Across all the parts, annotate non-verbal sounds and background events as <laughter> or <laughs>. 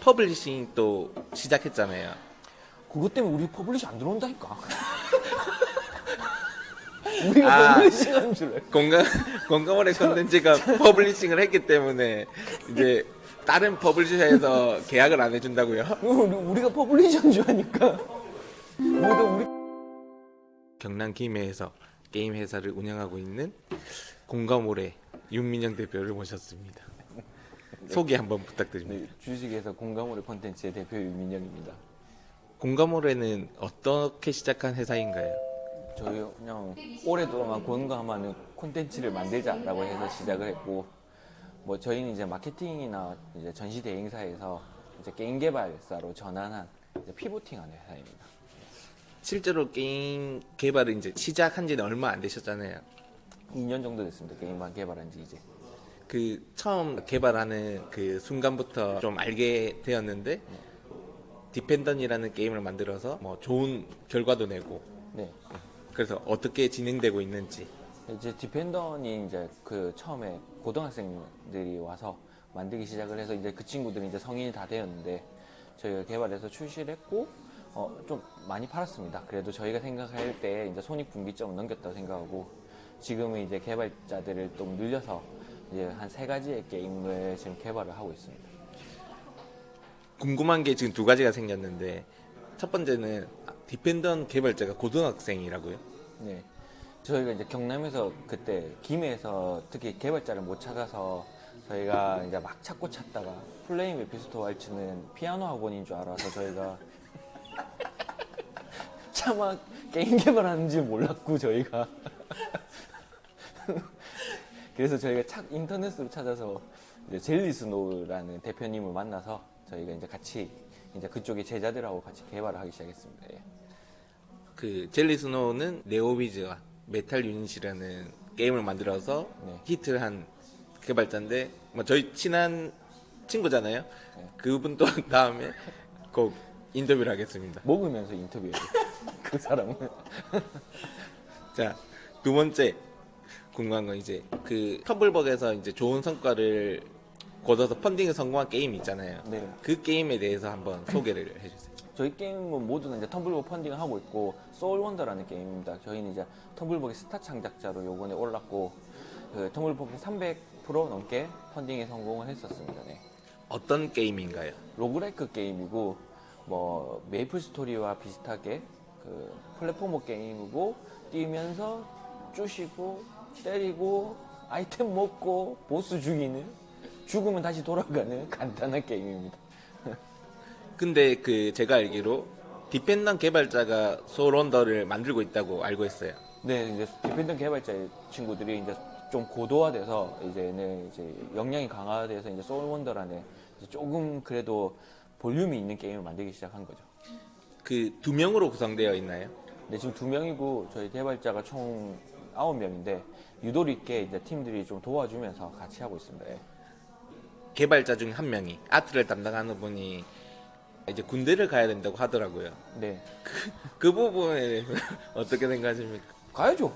퍼블리싱 또 시작했잖아요. 그것 때문에 우리 퍼블리시 안 들어온다니까. <laughs> 우리가 아. 퍼블리싱 하는 줄 알고. 공감 공감원의 컨텐츠가 퍼블리싱을 했기 때문에 이제 다른 퍼블리셔에서 계약을 안 해준다고요? 우리- 우리가 퍼블리시 하는 줄 아니까. 우리가 우리 경남 김해에서 게임 회사를 운영하고 있는 공감올의 윤민영 대표를 모셨습니다. 소개 한번 부탁드립니다. 네, 주식에서 공감오래 콘텐츠의 대표 유민영입니다. 공감올에는 어떻게 시작한 회사인가요? 저희 그냥 오랫동안 공감하는 콘텐츠를 만들자라고 해서 시작을 했고 뭐 저희는 이제 마케팅이나 이제 전시 대행사에서 이제 게임 개발사로 전환한 피보팅하는 회사입니다. 실제로 게임 개발을 이제 시작한 지는 얼마 안 되셨잖아요. 2년 정도 됐습니다. 게임만 개발한 지 이제. 그 처음 개발하는 그 순간부터 좀 알게 되었는데 디펜던이라는 게임을 만들어서 뭐 좋은 결과도 내고 네. 그래서 어떻게 진행되고 있는지 이제 디펜더니 이제 그 처음에 고등학생들이 와서 만들기 시작을 해서 이제 그 친구들이 이제 성인이 다 되었는데 저희가 개발해서 출시를 했고 어, 좀 많이 팔았습니다. 그래도 저희가 생각할 때 이제 손익 분기점을 넘겼다고 생각하고 지금은 이제 개발자들을 좀 늘려서 이제 한 세 가지의 게임을 지금 개발을 하고 있습니다. 궁금한 게 지금 두 가지가 생겼는데 첫 번째는 디펜던 개발자가 고등학생이라고요? 네. 저희가 이제 경남에서 그때 김해에서 특히 개발자를 못 찾아서 저희가 이제 막 찾고 찾다가 플레임 에피소드 왈츠는 피아노 학원인 줄 알아서 저희가 <laughs> 차마 게임 개발하는 줄 몰랐고 저희가 <laughs> 그래서 저희가 착 인터넷으로 찾아서 이제 젤리스노라는 대표님을 만나서 저희가 이제 같이 이제 그쪽의 제자들하고 같이 개발을 하기 시작했습니다. 예. 그 젤리스노는 네오비즈와 메탈 유닛이라는 게임을 만들어서 네. 히트를 한 개발자인데 뭐 저희 친한 친구잖아요. 네. 그분도 <laughs> 다음에 꼭 인터뷰를 하겠습니다. 먹으면서 인터뷰해요. <laughs> 그 사람은. 자, 두 번째 궁금한 건 이제 그 텀블벅에서 이제 좋은 성과를 거둬서 펀딩에 성공한 게임 있잖아요. 네. 그 게임에 대해서 한번 소개를 해주세요. <clears throat> 저희 게임은 모두 는 이제 텀블벅 펀딩을 하고 있고 소울 원더라는 게임입니다. 저희는 이제 텀블벅의 스타 창작자로 요번에 올랐고 그 텀블벅 300% 넘게 펀딩에 성공을 했었습니다. 네. 어떤 게임인가요? 로그라이크 게임이고 뭐 메이플 스토리와 비슷하게 그 플랫포머 게임이고 뛰면서 쪼시고 때리고 아이템 먹고 보스 죽이는 죽으면 다시 돌아가는 간단한 게임입니다. 근데 그 제가 알기로 디펜던 개발자가 소울원더를 만들고 있다고 알고 있어요. 네, 이제 디펜던 개발자 친구들이 이제 좀 고도화돼서 이제는 이제 역량이 강화돼서 이제 소울 원더라는 이제 조금 그래도 볼륨이 있는 게임을 만들기 시작한 거죠. 그 두 명으로 구성되어 있나요? 네, 지금 두 명이고 저희 개발자가 총 아홉 명인데 유도리 있게 이제 팀들이 좀 도와주면서 같이 하고 있습니다. 예. 개발자 중 한 명이 아트를 담당하는 분이 이제 군대를 가야 된다고 하더라고요. 네, 그 부분에 대해서 <laughs> 어떻게 생각하십니까? 가야죠.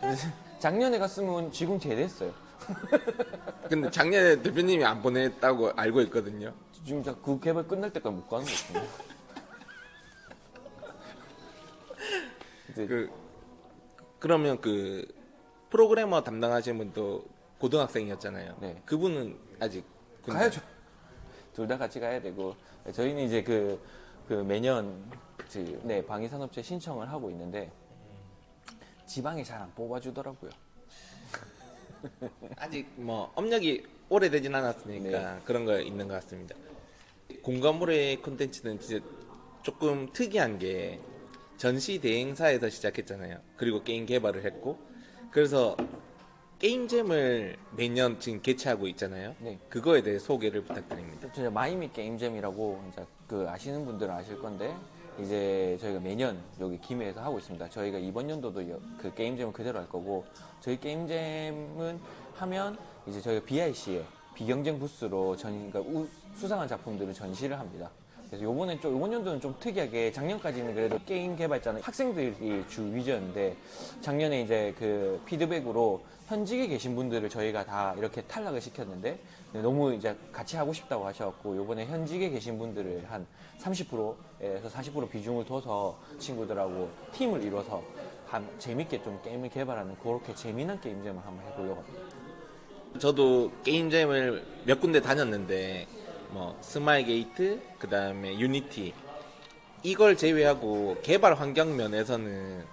<laughs> 작년에 갔으면 지금 제대했어요. <laughs> 근데 작년에 대표님이 안 보냈다고 알고 있거든요. 지금 자- 그 개발 끝날 때까지 못 가는 거거든요. 이제 그 그러면 그 프로그래머 담당하시는 분도 고등학생이었잖아요. 네. 그분은 아직 군대- 가야죠. 둘 다 같이 가야 되고 저희는 이제 그, 그 매년 그, 네, 방위산업체 신청을 하고 있는데 지방에 잘안 뽑아주더라고요. <laughs> 아직 뭐 업력이 오래되진 않았으니까 네. 그런 거 있는 것 같습니다. 공감물의 콘텐츠는 진짜 조금 특이한 게 전시 대행사에서 시작했잖아요. 그리고 게임 개발을 했고 그래서 게임잼을 매년 지금 개최하고 있잖아요. 네. 그거에 대해 소개를 부탁드립니다. 진짜 마이미 게임잼이라고 이제 그 아시는 분들은 아실 건데 이제 저희가 매년 여기 김해에서 하고 있습니다. 저희가 이번 연도도 여- 그 게임잼을 그대로 할 거고 저희 게임잼은 하면 이제 저희가 BIC에 비경쟁 부스로 전 그러니까 우- 수상한 작품들을 전시를 합니다. 그래서 요번에 좀 요번 연도는 좀 특이하게 작년까지는 그래도 게임 개발자는 학생들이 주 위주였는데 작년에 이제 그 피드백으로 현직에 계신 분들을 저희가 다 이렇게 탈락을 시켰는데 너무 이제 같이 하고 싶다고 하셔갖고 요번에 현직에 계신 분들을 한 30%에서 40% 비중을 둬서 친구들하고 팀을 이뤄서 한 재밌게 좀 게임을 개발하는 그렇게 재미난 게임점을 한번 해보려고 합니다. 저도 게임잼을 몇 군데 다녔는데 뭐 스마일 게이트 그다음에 유니티 이걸 제외하고 개발 환경 면에서는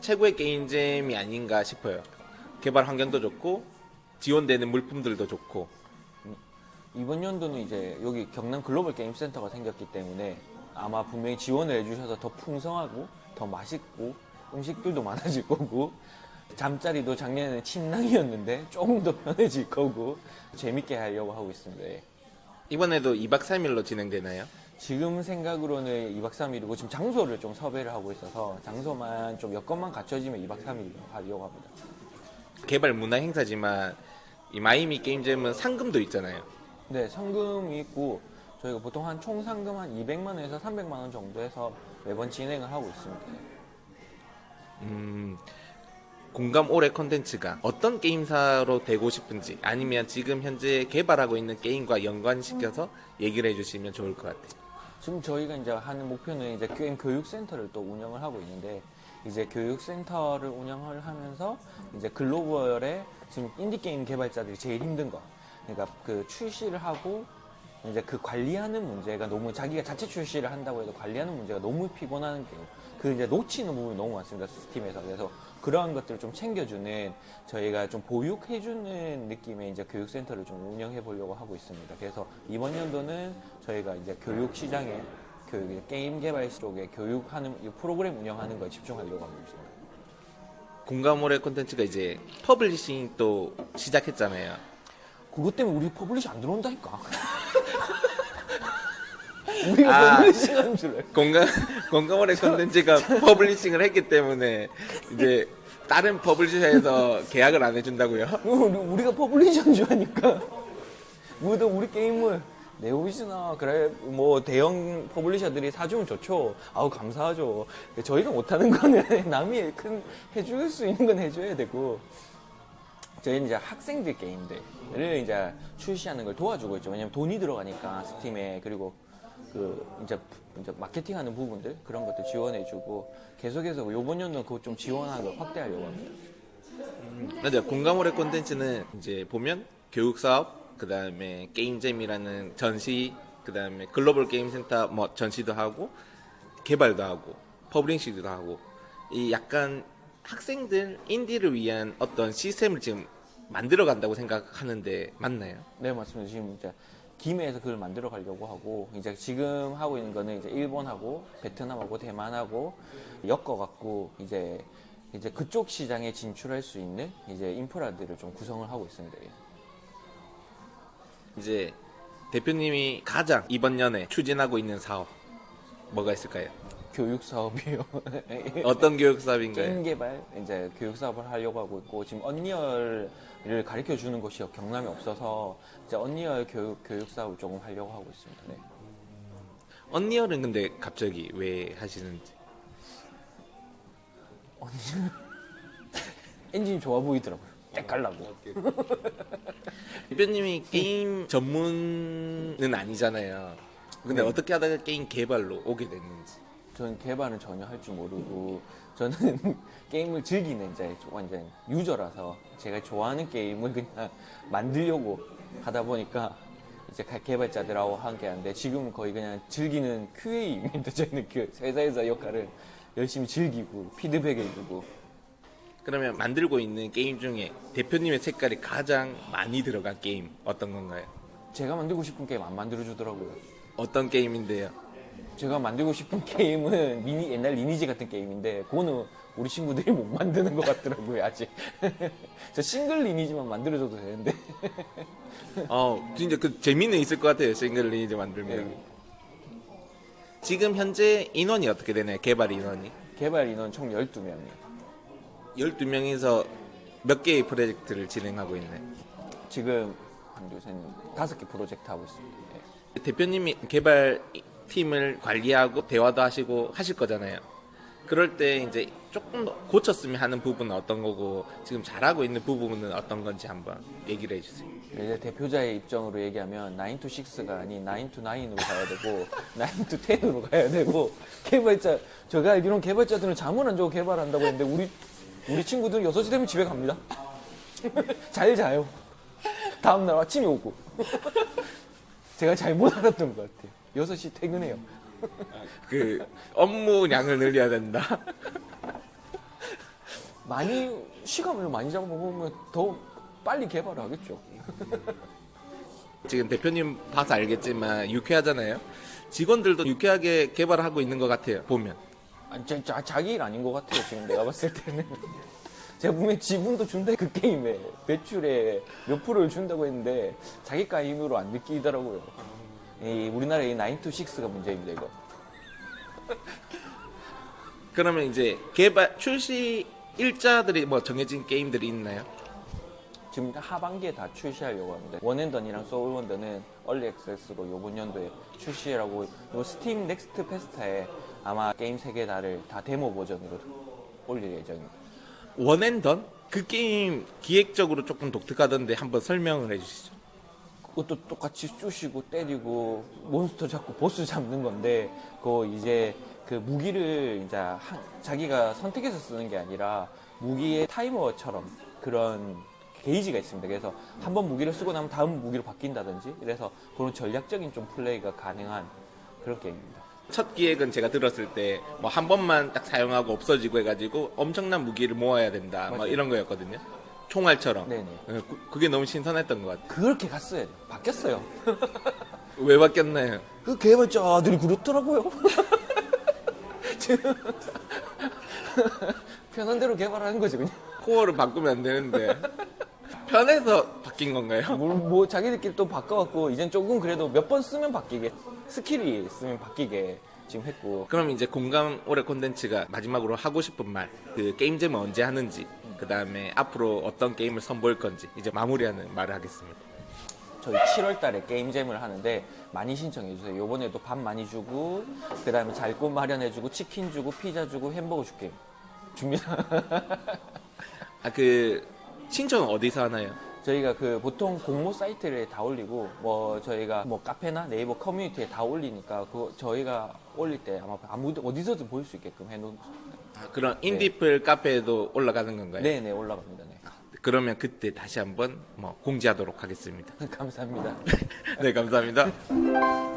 최고의 게임잼이 아닌가 싶어요. 개발 환경도 좋고 지원되는 물품들도 좋고 이번 연도는 이제 여기 경남 글로벌 게임 센터가 생겼기 때문에 아마 분명히 지원을 해주셔서 더 풍성하고 더 맛있고 음식들도 많아질 거고 잠자리도 작년에는 침낭이었는데 조금 더 편해질 거고 재밌게 하려고 하고 있습니다. 예. 이번에도 2박 3일로 진행되나요? 지금 생각으로는 2박 3일이고 지금 장소를 좀 섭외를 하고 있어서 장소만 좀 여건만 갖춰지면 2박 3일 하려고 합니다. 개발 문화 행사지만 이 마이미 게임잼은 상금도 있잖아요. 네, 상금이 있고 저희가 보통 한 총 상금 한 200만 원에서 300만 원 정도 해서 매번 진행을 하고 있습니다. 음, 공감 올해 컨텐츠가 어떤 게임사로 되고 싶은지 아니면 지금 현재 개발하고 있는 게임과 연관시켜서 얘기를 해주시면 좋을 것 같아요. 지금 저희가 이제 하는 목표는 이제 게임 교육센터를 또 운영을 하고 있는데 이제 교육센터를 운영을 하면서 이제 글로벌에 지금 인디 게임 개발자들이 제일 힘든 거 그러니까 그 출시를 하고 이제 그 관리하는 문제가 너무 자기가 자체 출시를 한다고 해도 관리하는 문제가 너무 피곤한 게 그 이제 놓치는 부분이 너무 많습니다 스팀에서 그래서 그러한 것들을 좀 챙겨주는 저희가 좀 보육해주는 느낌의 이제 교육센터를 좀 운영해 보려고 하고 있습니다 그래서 이번 연도는 저희가 이제 교육 시장에 교육 게임 개발 쪽에 교육하는 이 프로그램 운영하는 거에 집중하려고 하고 있습니다. 공감 올해 컨텐츠가 이제 퍼블리싱 또 시작했잖아요. 그것 때문에 우리 퍼블리시 안 들어온다니까. <laughs> 우리가 아. 퍼블리싱 하는 줄 알고. 공감 공감 올해 컨텐츠가 퍼블리싱을 했기 때문에 이제 다른 퍼블리셔에서 계약을 안 해준다고요? 우리- 우리가 퍼블리시 하는 줄 아니까. 우리도 우리 게임을 네오비스나 그래 뭐 대형 퍼블리셔들이 사주면 좋죠. 아우 감사하죠. 저희가 못하는 거는 <laughs> 남이 큰 해줄 수 있는 건 해줘야 되고 저희는 이제 학생들 게임들을 이제 출시하는 걸 도와주고 있죠. 왜냐면 돈이 들어가니까 스팀에 그리고 그 이제 이제 마케팅하는 부분들 그런 것도 지원해주고 계속해서 요번 연도 그거 좀 지원하는 걸 확대하려고 합니다. 근데 공감 올해 컨텐츠는 이제 보면 교육 사업, 그 다음에 게임잼이라는 전시, 그 다음에 글로벌 게임 센터 뭐 전시도 하고 개발도 하고 퍼블리싱도 하고 이 약간 학생들 인디를 위한 어떤 시스템을 지금 만들어 간다고 생각하는데 맞나요? 네 맞습니다. 지금 이제 김해에서 그걸 만들어 가려고 하고 이제 지금 하고 있는 거는 이제 일본하고 베트남하고 대만하고 엮어 갖고 이제 이제 그쪽 시장에 진출할 수 있는 이제 인프라들을 좀 구성을 하고 있습니다. 예. 이제 대표님이 가장 이번 년에 추진하고 있는 사업 뭐가 있을까요? 교육 사업이요. <laughs> 어떤 교육 사업인가요? 게임 개발 이제 교육 사업을 하려고 하고 있고 지금 언리얼을 가르쳐 주는 곳이 경남에 없어서 이제 언리얼 교육 교육 사업을 조금 하려고 하고 있습니다. 네. 언리얼은 근데 갑자기 왜 하시는지 <laughs> 엔진이 좋아 보이더라고요. 때깔나고. <laughs> 대표님이 게임 전문은 아니잖아요. 근데 네. 어떻게 하다가 게임 개발로 오게 됐는지. 저는 개발은 전혀 할 줄 모르고 저는 <laughs> 게임을 즐기는 이제 완전 유저라서 제가 좋아하는 게임을 그냥 <laughs> 만들려고 하다 보니까 이제 각 개발자들하고 함께 하는데 지금은 거의 그냥 즐기는 QA입니다. <laughs> 저희는 그 회사에서 역할을 열심히 즐기고 피드백 해주고 그러면 만들고 있는 게임 중에 대표님의 색깔이 가장 많이 들어간 게임 어떤 건가요? 제가 만들고 싶은 게임 안 만들어주더라고요. 어떤 게임인데요? 제가 만들고 싶은 <laughs> 게임은 미니, 옛날 리니지 같은 게임인데 그거는 우리 친구들이 못 만드는 것 같더라고요 아직. <laughs> 저 싱글 리니지만 만들어줘도 되는데. <laughs> 어, 진짜 그 재미는 있을 것 같아요. 싱글 리니지 만들면. 네. 지금 현재 인원이 어떻게 되나요? 개발 인원이? 개발 인원 총 12명이에요. 12명이서 몇 개의 프로젝트를 진행하고 있나요? 지금 한 요새 다섯 개 프로젝트 하고 있습니다. 예. 대표님이 개발 팀을 관리하고 대화도 하시고 하실 거잖아요. 그럴 때 이제 조금 더 고쳤으면 하는 부분은 어떤 거고 지금 잘하고 있는 부분은 어떤 건지 한번 얘기를 해주세요. 이제 대표자의 입장으로 얘기하면 9 to 6가 아닌 9 to 9으로 가야 되고 <laughs> 9 to 10으로 가야 되고 개발자 제가 알기로는 개발자들은 잠을 안 자고 개발한다고 했는데 우리 우리 친구들은 6시 되면 집에 갑니다. <laughs> 잘 자요. 다음 날 아침에 오고. <laughs> 제가 잘 못 알았던 것 같아요. 6시 퇴근해요. 그 업무량을 늘려야 된다. <laughs> 많이 시간을 많이 잡아먹으면 더 빨리 개발을 하겠죠. 지금 대표님 봐서 알겠지만 유쾌하잖아요. 직원들도 유쾌하게 개발을 하고 있는 것 같아요. 보면. 아, 자, 자, 자기 일 아닌 것 같아요 지금 내가 봤을 때는 <laughs> 제가 분명히 지분도 준다 그 게임에 매출에 몇 프로를 준다고 했는데 자기 가임으로 안 느끼더라고요 이 우리나라의 이9 to 6가 문제입니다 이거 <laughs> 그러면 이제 개발 출시 일자들이 뭐 정해진 게임들이 있나요? 지금 하반기에 다 출시하려고 합니다 원앤던이랑 소울원더는 얼리 액세스로 요번 연도에 출시라고 요 스팀 넥스트 페스타에 아마 게임 세 개 다를 다 데모 버전으로 올릴 예정입니다 원앤던? 그 게임 기획적으로 조금 독특하던데 한번 설명을 해주시죠. 그것도 똑같이 쑤시고 때리고 몬스터 잡고 보스 잡는 건데 그 이제 그 무기를 이제 한- 자기가 선택해서 쓰는 게 아니라 무기의 타이머처럼 그런 게이지가 있습니다. 그래서 한 번 무기를 쓰고 나면 다음 무기로 바뀐다든지 그래서 그런 전략적인 좀 플레이가 가능한 그런 게임입니다. 첫 기획은 제가 들었을 때 뭐 한 번만 딱 사용하고 없어지고 해가지고 엄청난 무기를 모아야 된다. 막 맞아요. 이런 거였거든요. 총알처럼. 네네. 어, 그- 그게 너무 신선했던 것 같아요. 그렇게 갔어야 돼요. 바뀌었어요. <laughs> 왜 바뀌었나요? 그 개발자들이 그렇더라고요. 지금 <laughs> 편한 대로 개발하는 거지 그냥. 코어를 바꾸면 안 되는데. 편해서 바뀐 건가요? 뭐, 뭐 자기들끼리 또 바꿔갖고 이젠 조금 그래도 몇 번 쓰면 바뀌게 스킬이 있으면 바뀌게 지금 했고 그럼 이제 공감 올해 콘텐츠가 마지막으로 하고 싶은 말, 그 게임잼은 언제 하는지, 그 다음에 앞으로 어떤 게임을 선보일 건지 이제 마무리하는 말을 하겠습니다. 저희 7월달에 게임잼을 하는데 많이 신청해 주세요. 요번에도 밥 많이 주고 그 다음에 잘 곳 마련해 주고 치킨 주고 피자 주고 햄버거 줄게 줍니다. <laughs> 아 그 신청은 어디서 하나요? 저희가 그 보통 공모 사이트에 다 올리고 뭐 저희가 뭐 카페나 네이버 커뮤니티에 다 올리니까 그거 저희가 올릴 때 아마 아무 어디서든 볼 수 있게끔 해놓은 아, 그런 인디플 카페에도 올라가는 건가요? 네네 올라갑니다. 네. 그러면 그때 다시 한번 뭐 공지하도록 하겠습니다. <laughs> 감사합니다. <laughs> 네, 감사합니다. <laughs>